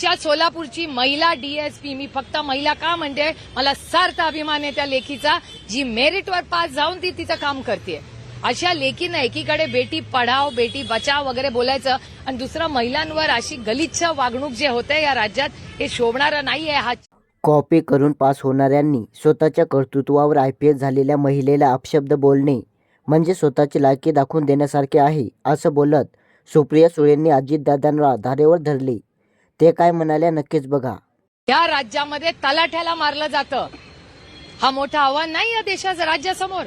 जशा सोलापूरची महिला डीएसपी मी फक्त महिला का म्हणते? मला सार्थ अभिमान आहे त्या लेखीचा. जी मेरिटवर पास जाऊन ती तिचं काम करते अशा लेखीनं एकीकडे बेटी पढाव बेटी बचाव वगैरे बोलायचं आणि दुसरं महिलांवर अशी गलिच्छ वागणूक जे होते या राज्यात हे शोभणारं नाही आहे हा. कॉपी करून पास होणाऱ्यांनी स्वतःच्या कर्तृत्वावर आय पी एस झालेल्या महिलेला अपशब्द बोलणे म्हणजे स्वतःची लायकी दाखवून देण्यासारखे आहे असं बोलत सुप्रिया सुळेंनी अजितदादांना धारेवर धरले. ते काय म्हणाल्या नक्कीच बघा. या राज्यामध्ये तलाठ्याला मारलं जातं. हा मोठं आव्हान नाही या देशाच्या राज्यासमोर.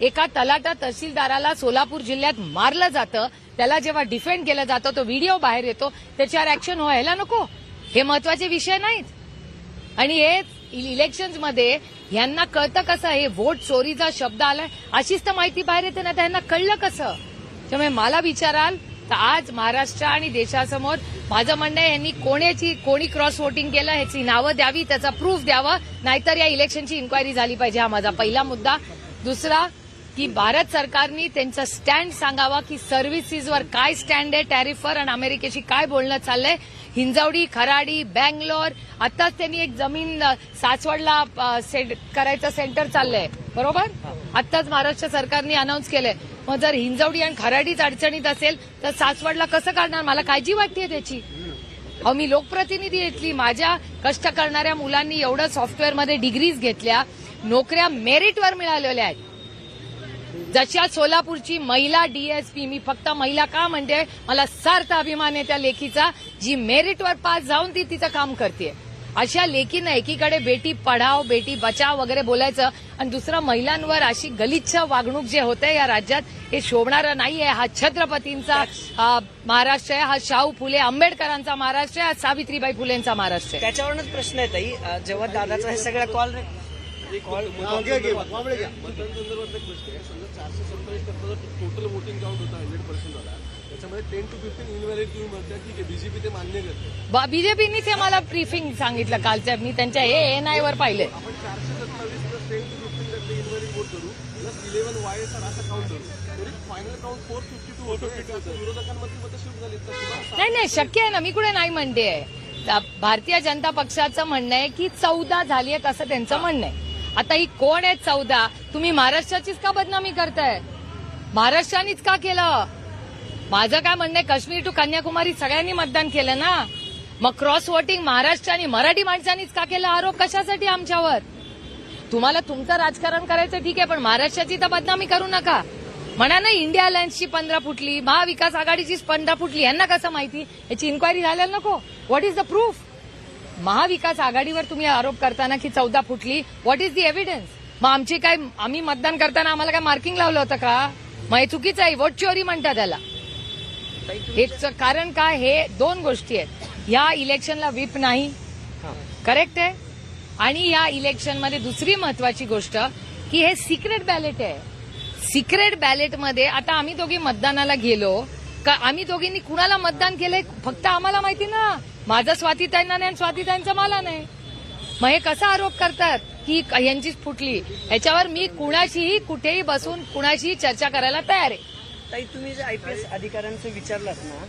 एका तलाटा तहसीलदाराला सोलापूर जिल्ह्यात मारलं जातं. त्याला जेव्हा डिफेंड केलं जातं तो व्हिडिओ बाहेर येतो. त्याच्यावर ऍक्शन व्हायला नको. हे महत्त्वाचे विषय नाहीत. आणि हे इलेक्शन्समध्ये यांना कळतं कसं हे वोट चोरीचा शब्द आलाय? अशीच तर माहिती बाहेर येते ना त्यांना कळलं कसं? त्यामुळे मला विचाराल तर आज महाराष्ट्र आणि देशासमोर माझं म्हणणं आहे यांनी कोणाची कोणी क्रॉस वोटिंग केलं ह्याची नावं द्यावी त्याचा प्रूफ द्यावं नाहीतर या इलेक्शनची इन्क्वायरी झाली पाहिजे. हा माझा पहिला मुद्दा. दुसरा की भारत सरकारनी त्यांचा स्टँड सांगावा की सर्व्हिसेसवर काय स्टँड आहे टॅरिफवर आणि अमेरिकेशी काय बोलणं चाललंय? हिंजवडी खराडी बँगलोर आताच त्यांनी एक जमीन साचवडला सासवडला करायचं सेंटर चाललंय. बरोबर? आताच महाराष्ट्र सरकारने अनाऊन्स केलंय. मग जर हिंजवडी आणि खराडीच अडचणीत असेल तर सासवडला कसं करणार? मला काळजी वाटते त्याची. अहो मी लोकप्रतिनिधी येतली माझ्या कष्ट करणाऱ्या मुलांनी एवढं सॉफ्टवेअरमध्ये डिग्रीज घेतल्या. नोकऱ्या मेरिटवर मिळालेल्या आहेत. जशा सोलापूरची महिला डीएसपी मी फक्त महिला का म्हणते? मला सार्थ अभिमान आहे त्या लेखीचा. जी मेरिटवर पास जाऊन ती तिचं काम करते अशा लेखीनं एकीकडे बेटी पढाव बेटी बचाव वगैरे बोलायचं आणि दुसरं महिलांवर अशी गलिच्छ वागणूक जे होते या राज्यात हे शोभणारं नाहीये. हा छत्रपतींचा महाराष्ट्र आहे हा शाहू फुले आंबेडकरांचा महाराष्ट्र आहे हा सावित्रीबाई फुलेंचा महाराष्ट्र आहे. त्याच्यावरूनच प्रश्न आहे जेव्हा दादाचा हे सगळं कॉल कॉल मतदानसंदर्भातला एक प्रश्न आहे समजा चारशे सत्तावीस टक्का टोटल वोटिंग काउंट होता हंड्रेड पर्सेंट झाला त्याच्यामध्ये टेन टू फिफ्टीन इनव्हॅलिड तुम्ही ठीक आहे बीजेपी ते मान्य करते बीजेपीनीच हे मला ब्रीफिंग सांगितलं कालच्या. मी त्यांच्या हे एन आय वर पाहिले आपण चारशे सत्तावीस प्लस टेन टू फिफ्टीन टक्के इनव्हॅलिड वोट करू plus eleven Y S R असं काउंट करू. तरी final count four fifty two four fifty two विरोधकांमध्ये मतं शिफ्ट झाली तर तुम्हाला नाही नाही शक्य आहे ना. मी कुठे नाही म्हणते भारतीय जनता पक्षाचं म्हणणं आहे की चौदा झाली आहेत असं त्यांचं म्हणणं आहे. आता ही कोण आहेत चौदा? तुम्ही महाराष्ट्राचीच का बदनामी करताय? महाराष्ट्रानेच का केलं? माझं काय म्हणणं आहे काश्मीर टू कन्याकुमारी सगळ्यांनी मतदान केलं ना? मग क्रॉस वोटिंग महाराष्ट्राने मराठी माणसांनीच का केला आरोप कशासाठी आमच्यावर? तुम्हाला तुमचं राजकारण करायचं ठीक आहे पण महाराष्ट्राची तर बदनामी करू नका. म्हणा ना इंडिया अलायन्सची पंधरा फुटली महाविकास आघाडीचीच पंधरा फुटली यांना कसं माहिती? याची इन्क्वायरी झाल्याला नको. What is the proof Mahavikas आघाडीवर तुम्ही आरोप करताना की चौदा फुटली. व्हॉट इज द एव्हिडन्स मग आमची काय आम्ही मतदान करताना आम्हाला काय मार्किंग लावलं होतं का? मग हे चुकीचं आहे. वोट चोरी म्हणतात त्याला. हेच कारण काय? हे दोन गोष्टी आहेत. या इलेक्शनला व्हीप नाही. करेक्ट आहे? आणि या इलेक्शनमध्ये दुसरी महत्वाची गोष्ट की हे सिक्रेट बॅलेट आहे. सिक्रेट बॅलेटमध्ये आता आम्ही दोघी मतदानाला गेलो. का आम्ही दोघींनी कुणाला मतदान केलंय? फक्त आम्हाला माहिती ना. माझं स्वाती त्यांना नाही स्वाती त्यांचं मला नाही. मग हे कसा आरोप करतात? की यांचीच फुटली. याच्यावर मी कुणाशीही कुठेही बसून कुणाशीही चर्चा करायला तयार आहे. ताई तुम्ही जे आयपीएस अधिकाऱ्यांचं विचारलात ना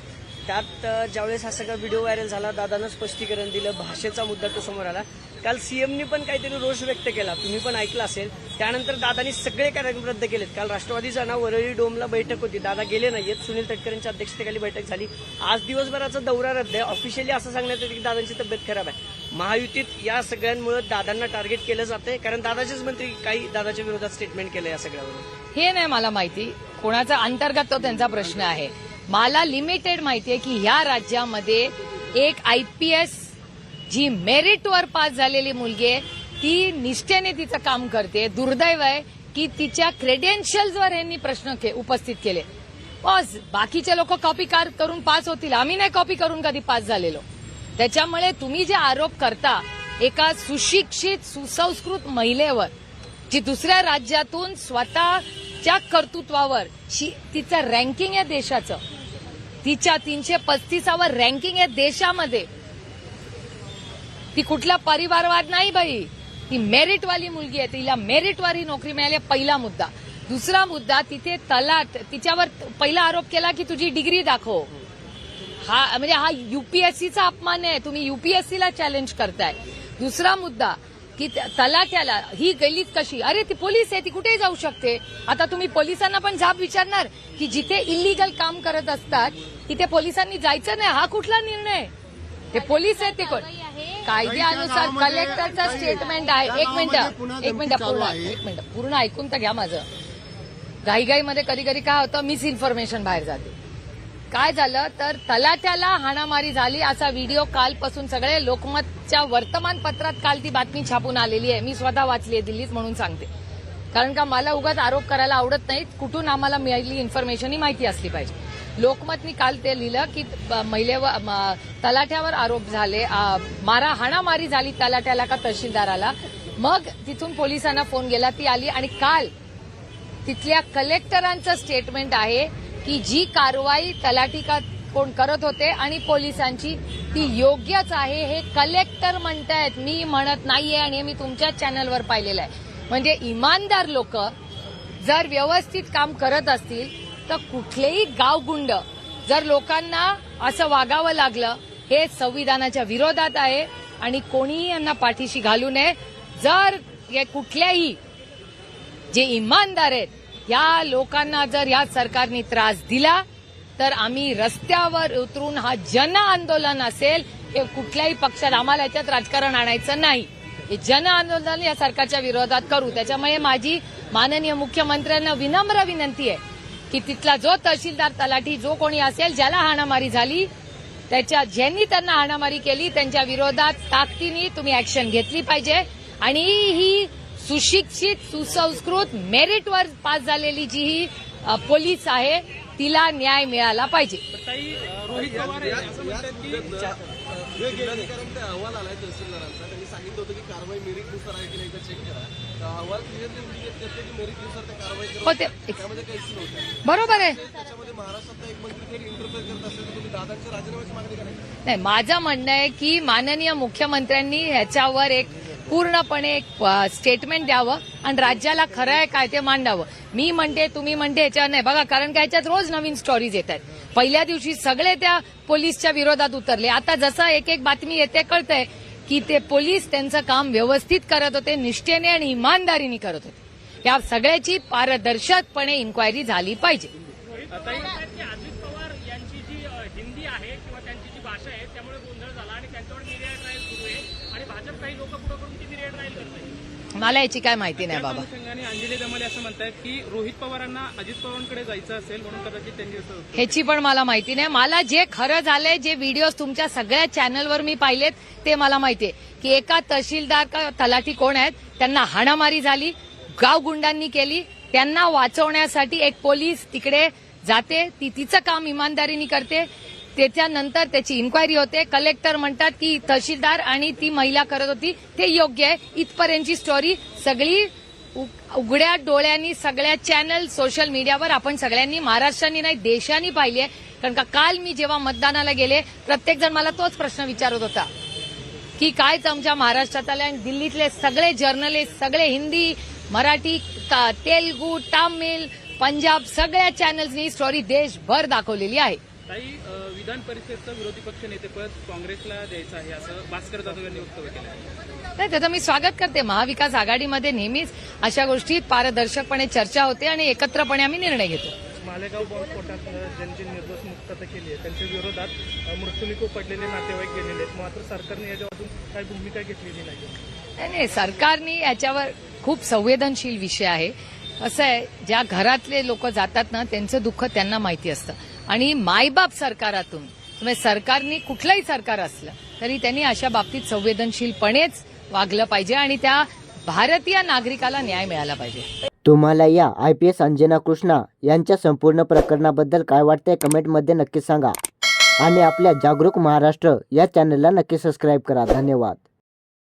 त्यात ज्यावेळेस हा सगळा व्हिडिओ व्हायरल झाला दादानं स्पष्टीकरण दिलं भाषेचा मुद्दा तो समोर आला. काल सीएमनी पण काहीतरी रोष व्यक्त केला. तुम्ही पण ऐकलं असेल. त्यानंतर दादानी सगळे कार्यक्रम रद्द केलेत. काल राष्ट्रवादी ना वरळी डोमला बैठक होती. दादा गेले नाहीयेत. सुनील तटकरेंच्या अध्यक्षतेखाली बैठक झाली. आज दिवसभराचा दौरा रद्द आहे. ऑफिशियली असं सांगण्यात येतं की दादांची तब्येत खराब आहे. महायुतीत या सगळ्यांमुळे दादांना टार्गेट केलं जातंय. कारण दादाचेच मंत्री काही दादाच्या विरोधात स्टेटमेंट केलं या सगळ्यावरून. हे नाही मला माहिती. कोणाचा अंतर्गत तो त्यांचा प्रश्न आहे. मला लिमिटेड माहिती आहे की ह्या राज्यामध्ये एक आय पी एस जी मेरिटवर पास झालेली मुलगी आहे ती निष्ठेने तिचं काम करते. दुर्दैव आहे की तिच्या क्रेडेन्शियल्सवर यांनी प्रश्न के- उपस्थित केले. बस बाकीचे लोक कॉपी कार करून पास होतील. आम्ही नाही कॉपी करून कधी पास झालेलो. त्याच्यामुळे तुम्ही जे आरोप करता एका सुशिक्षित सुसंस्कृत महिलेवर जी दुसऱ्या राज्यातून स्वतःच्या कर्तृत्वावर तिचं रँकिंग आहे देशाचं तिच्या तीनशे पस्तीसावर रँकिंग आहे देशामध्ये. ती कुठला परिवारवाद नाही बाई. ती मेरिटवाली मुलगी आहे तिला मेरिटवाली नोकरी मिळाली पहिला मुद्दा. दुसरा मुद्दा तिथे तलाट तिच्यावर पहिला आरोप केला की तुझी डिग्री दाखव. हा म्हणजे हा युपीएससीचा अपमान आहे तुम्ही युपीएससीला चॅलेंज करताय. दुसरा मुद्दा की तलाट्याला ही गेलीच कशी? अरे ती पोलीस आहे ती कुठेही जाऊ शकते? आता तुम्ही पोलिसांना पण जाब विचारणार की जिथे इलिगल काम करत असतात तिथे पोलिसांनी जायचं नाही. हा कुठला निर्णय? ते पोलीस आहेत ते कोण? कायद्यानुसार कलेक्टरचा स्टेटमेंट आहे. एक मिनिट. एक मिनिट पूर्ण एक मिनिट. पूर्ण ऐकून तर घ्या माझं. घाईघाईमध्ये कधी कधी काय होतं? मिस इन्फॉर्मेशन बाहेर जाते. काय झालं तर तलाट्याला हाणामारी झाली असा व्हिडिओ कालपासून सगळे लोकमतच्या वर्तमानपत्रात काल ती बातमी छापून आलेली आहे. मी स्वतः वाचली आहे दिल्लीत म्हणून सांगते. कारण का मला उगाच आरोप करायला आवडत नाहीत. कुठून आम्हाला मिळालेली इन्फॉर्मेशन ही माहिती असली पाहिजे. लोकमतनी काल ते लिहिलं की महिलेवर तलाठ्यावर आरोप झाले. मारा हाणामारी झाली तलाट्याला का तहसीलदाराला? मग तिथून पोलिसांना फोन गेला ती आली आणि काल तिथल्या कलेक्टरांचं स्टेटमेंट आहे. की जी कारवाई तलाठी का कोण करत होते आणि पोलिसांची ती योग्यच आहे हे कलेक्टर म्हणतायत. मी म्हणत नाहीये आणि हे मी तुमच्याच चॅनलवर पाहिलेलं आहे. म्हणजे इमानदार लोक जर व्यवस्थित काम करत असतील तर कुठलेही गावगुंड जर लोकांना असं वागावं लागलं हे संविधानाच्या विरोधात आहे आणि कोणीही यांना पाठीशी घालू नये. जर हे कुठल्याही जे इमानदार आहेत या लोकांना जर या सरकारने त्रास दिला तर आम्ही रस्त्यावर उतरून हा जन आंदोलन असेल हे कुठल्याही पक्षात आम्हाला याच्यात राजकारण आणायचं नाही. हे जन आंदोलन या सरकारच्या विरोधात करू. त्याच्यामुळे माझी माननीय मुख्यमंत्र्यांना विनम्र विनंती आहे की तिथला जो तहसीलदार तलाठी जो कोणी असेल ज्याला हाणामारी झाली त्याच्या ज्यांनी त्यांना हाणामारी केली त्यांच्या विरोधात ताकदीने तुम्ही ऍक्शन घेतली पाहिजे. आणि ही सुशिक्षित सुसंस्कृत मेरिटवर पास झालेली जी ही पोलीस आहे तिला न्याय मिळाला पाहिजे. ताई रोहित पवार आहे असं म्हणतात की जिल्हाधिकाऱ्यांचा अहवाल आलाय तहसीलदारांचा. त्यांनी सांगितलं होतं की कारवाई मेरिटनुसार आहे की नाही चेक करा. तर अहवाल क्लिअरली इंडिकेट करते की मेरिटनुसार त्या कारवाई करा ते त्यामध्ये काहीच नव्हतं. बरोबर आहे. त्याच्यामध्ये महाराष्ट्रातला एक मंत्री थेट इंटरफेअर करत असेल तर तुम्ही दादांच्या राजीनाम्याची मागणी करायची नाही माझं म्हणणं आहे की माननीय मुख्यमंत्र्यांनी ह्याच्यावर एक पूर्णपणे एक स्टेटमेंट द्यावं आणि राज्याला खरं आहे काय ते मांडावं. मी म्हणते तुम्ही म्हणते याच्यावर नाही. बघा कारण का ह्याच्यात रोज नवीन स्टोरीज येत आहेत. पहिल्या दिवशी सगळे त्या पोलीसच्या विरोधात उतरले. आता जसं एक एक बातमी येते कळतंय की ते पोलीस त्यांचं काम व्यवस्थित करत होते निष्ठेने आणि इमानदारीने करत होते. या सगळ्याची पारदर्शकपणे इन्क्वायरी झाली पाहिजे ताई म्हणतात की अजित पवार यांची जी अ, हिंदी आहे किंवा त्यांची जी भाषा आहे त्यामुळे गोंधळ झाला आणि त्यांच्यावर मिरिया ट्रायल सुरू आहे आणि भाजप काही लोक पुढे करून मला याची काय माहिती नाही बाबा. अनुषंगाने अंजली दमाले असं म्हणतात की रोहित पवारांना अजित पवारांकडे जायचं असेल म्हणून कदाचित त्यांनी असं ह्याची पण मला माहिती नाही. मला जे खरं झालंय जे व्हिडिओज तुमच्या सगळ्या चॅनलवर मी पाहिलेत ते मला माहितीये की एका तहसीलदार का तलाठी कोण आहेत त्यांना हाणामारी झाली गावगुंडांनी केली त्यांना वाचवण्यासाठी एक पोलीस तिकडे जाते ती तिचं काम इमानदारीने करते त्याच्यानंतर त्याची इन्क्वायरी होते. कलेक्टर म्हणतात की तहसीलदार आणि ती महिला करत होती. ते योग्य आहे. इथपर्यंतची स्टोरी सगळी उ- उघड्या डोळ्यांनी सगळ्या चॅनल सोशल मीडियावर आपण सगळ्यांनी महाराष्ट्राने नाही देशाने पाहिली आहे. कारण का काल मी जेव्हा मतदानाला गेले प्रत्येक जण मला तोच प्रश्न विचारत होता. की कायच आमच्या महाराष्ट्रात आले आणि दिल्लीतले सगळे जर्नलिस्ट सगळे हिंदी मराठी तेलगू तामिळ पंजाब सगळ्या चॅनल्सनी स्टोरी देशभर दाखवलेली आहे. ताई अ, विधान परिषदचं विरोधी पक्ष नेतेपद काँग्रेसला द्यायचं आहे असं भास्कर जाधव यांनी वक्तव्य केलं नाही त्याचं मी स्वागत करते. महाविकास आघाडीमध्ये नेहमीच अशा गोष्टी पारदर्शकपणे चर्चा होते आणि एकत्रपणे आम्ही निर्णय घेतो. मालेगाव बॉम्बस्फोटात ज्यांची निर्दोष मुक्तता केली आहे. त्यांच्या विरोधात मृत्यूमुखी पडलेले नातेवाईक गेलेले आहेत. मात्र सरकारने याच्यापासून काही भूमिका घेतलेली नाही नाही नाही सरकारने याच्यावर खूप संवेदनशील विषय आहे. कसं आहे ज्या घरातले लोक जातात ना त्यांचं दुःख त्यांना माहिती असतं. आणि मायबाप सरकारातून म्हणजे सरकारने कुठलंही सरकार असलं तरी त्यांनी अशा बाबतीत संवेदनशीलपणेच वागलं पाहिजे आणि त्या भारतीय नागरिकाला न्याय मिळाला पाहिजे. तुम्हाला या I P S Anjana Krishna यांच्या संपूर्ण प्रकरणाबद्दल काय वाटतंय कमेंटमध्ये नक्की सांगा. आणि आपल्या जागरूक महाराष्ट्र या चॅनलला नक्की सबस्क्राईब करा. धन्यवाद.